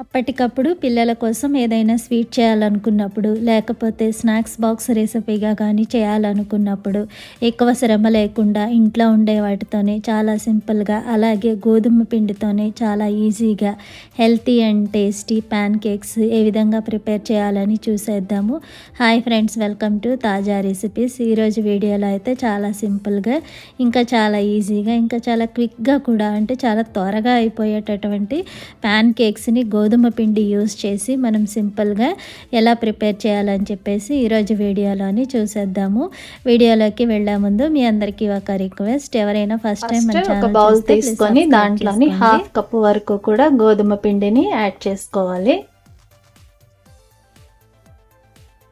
అప్పటికప్పుడు పిల్లల కోసం ఏదైనా స్వీట్ చేయాలనుకున్నప్పుడు లేకపోతే స్నాక్స్ బాక్స్ రెసిపీగా కానీ చేయాలనుకున్నప్పుడు ఎక్కువ శ్రమ లేకుండా ఇంట్లో ఉండే వాటితోనే చాలా సింపుల్గా అలాగే గోధుమ పిండితోనే చాలా ఈజీగా healthy and tasty pancakes ఏ విధంగా ప్రిపేర్ చేయాలని చూసేద్దాము. Hi friends welcome to Taaza recipes. ఈరోజు వీడియోలో అయితే చాలా సింపుల్గా ఇంకా చాలా ఈజీగా ఇంకా చాలా క్విక్గా కూడా అంటే చాలా త్వరగా అయిపోయేటటువంటి ప్యాన్ కేక్స్ని గోధుమ పిండి యూస్ చేసి మనం సింపుల్గా ఎలా ప్రిపేర్ చేయాలని చెప్పేసి ఈరోజు వీడియోలోని చూసేద్దాము. వీడియోలోకి వెళ్ళే ముందు మీ అందరికీ ఒక రిక్వెస్ట్. ఎవరైనా ఫస్ట్ టైం ఒక బౌల్ తీసుకొని దాంట్లోని హాఫ్ కప్ వరకు కూడా గోధుమ పిండిని యాడ్ చేసుకోవాలి.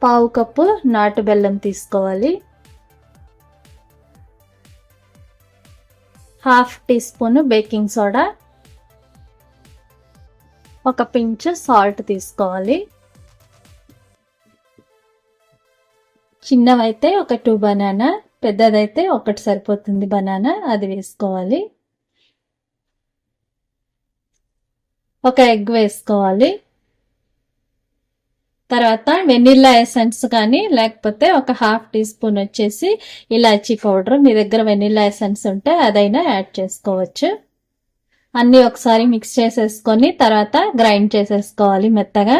పావు కప్పు నాటు బెల్లం తీసుకోవాలి. Half teaspoon baking soda ఒక పించ్ సాల్ట్ తీసుకోవాలి. చిన్నవైతే ఒక టూ బనానా పెద్దదైతే ఒకటి సరిపోతుంది బనానా అది వేసుకోవాలి. ఒక ఎగ్ వేసుకోవాలి. తర్వాత వెనిల్లా ఎసెన్స్ కానీ లేకపోతే ఒక హాఫ్ టీ స్పూన్ వచ్చేసి ఇలాచీ పౌడర్. మీ దగ్గర వెనిల్లా ఎసెన్స్ ఉంటే అదైనా యాడ్ చేసుకోవచ్చు. అన్నీ ఒకసారి మిక్స్ చేసేసుకొని తర్వాత గ్రైండ్ చేసేసుకోవాలి మెత్తగా.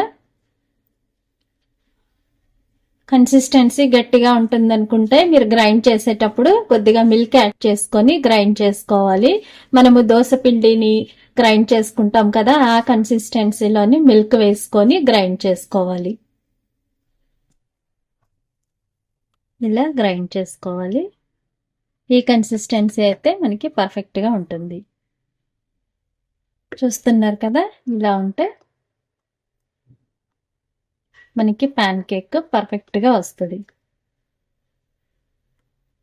కన్సిస్టెన్సీ గట్టిగా ఉంటుంది అనుకుంటే మీరు గ్రైండ్ చేసేటప్పుడు కొద్దిగా మిల్క్ యాడ్ చేసుకొని గ్రైండ్ చేసుకోవాలి. మనము దోశ పిండిని గ్రైండ్ చేసుకుంటాం కదా ఆ కన్సిస్టెన్సీలోని మిల్క్ వేసుకొని గ్రైండ్ చేసుకోవాలి. ఇలా గ్రైండ్ చేసుకోవాలి. ఈ కన్సిస్టెన్సీ అయితే మనకి పర్ఫెక్ట్గా ఉంటుంది. చూస్తున్నారు కదా ఇలా ఉంటే మనకి ప్యాన్ కేక్ పర్ఫెక్ట్గా వస్తుంది.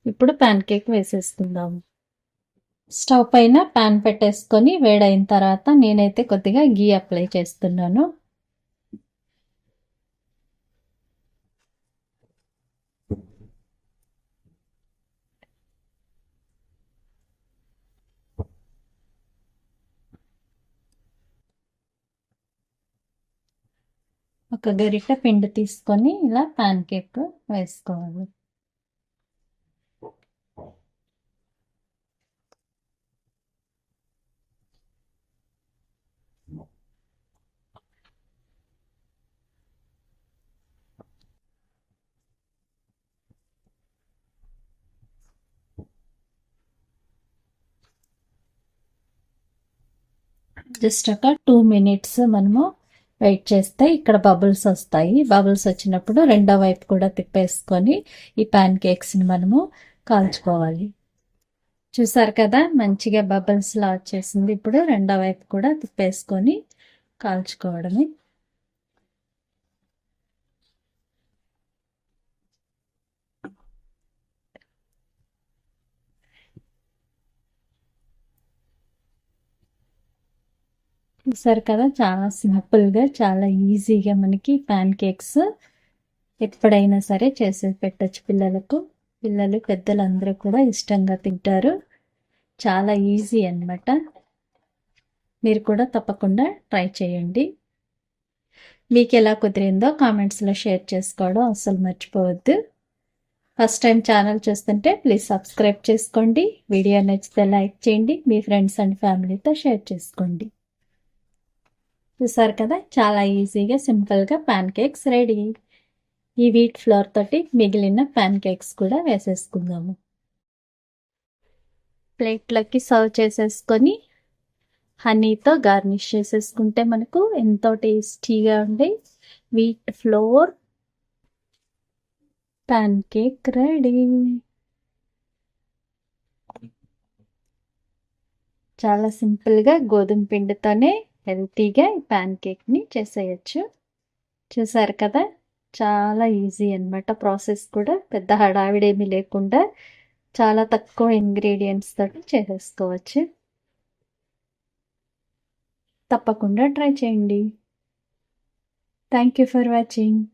ఇప్పుడు ప్యాన్ కేక్ వేసేసుకుందాము స్టవ్ పైన ప్యాన్ పెట్టేసుకొని వేడైన తర్వాత నేనైతే కొద్దిగా గీ అప్లై చేస్తున్నాను. ఒక గరిట పిండి తీసుకొని ఇలా ప్యాన్ కేక్ వేసుకోవాలి. జస్ట్ ఒక టూ మినిట్స్ మనము వెయిట్ చేస్తే ఇక్కడ బబుల్స్ వస్తాయి. బబుల్స్ వచ్చినప్పుడు రెండో వైపు కూడా తిప్పేసుకొని ఈ ప్యాన్ కేక్స్ని మనము కాల్చుకోవాలి. చూసారు కదా? మంచిగా బబుల్స్లా వచ్చేసింది. ఇప్పుడు రెండో వైపు కూడా తిప్పేసుకొని కాల్చుకోవడమే. చూసారు కదా చాలా సింపుల్గా చాలా ఈజీగా మనకి ప్యాన్ కేక్స్ ఎప్పుడైనా సరే చేసి పెట్టచ్చు పిల్లలకు. పిల్లలు పెద్దలు అందరూ కూడా ఇష్టంగా తింటారు. చాలా ఈజీ అనమాట మీరు కూడా తప్పకుండా ట్రై చేయండి. మీకు ఎలా కుదిరిందో కామెంట్స్లో షేర్ చేసుకోవడం అస్సలు మర్చిపోవద్దు. ఫస్ట్ టైం ఛానల్ చూస్తుంటే ప్లీజ్ సబ్స్క్రైబ్ చేసుకోండి. వీడియో నచ్చితే లైక్ చేయండి. మీ ఫ్రెండ్స్ అండ్ ఫ్యామిలీతో షేర్ చేసుకోండి. చూసారు కదా? చాలా ఈజీగా సింపుల్గా ప్యాన్ కేక్స్ రెడీ. ఈ వీట్ ఫ్లోర్ తోటి మిగిలిన ప్యాన్ కేక్స్ కూడా వేసేసుకుందాము. ప్లేట్లోకి సర్వ్ చేసేసుకొని హనీతో గార్నిష్ చేసేసుకుంటే మనకు ఎంతో టేస్టీగా ఉండే wheat flour pancake ready. చాలా సింపుల్గా గోధుమ పిండితోనే హెల్తీగా ఈ ప్యాన్ కేక్ని చేసేయచ్చు. చూసారు కదా? చాలా ఈజీ అనమాట ప్రాసెస్ కూడా. పెద్ద హడావిడేమీ లేకుండా చాలా తక్కువ ఇంగ్రీడియంట్స్ తోటి చేసేసుకోవచ్చు. తప్పకుండా ట్రై చేయండి. Thank you for watching.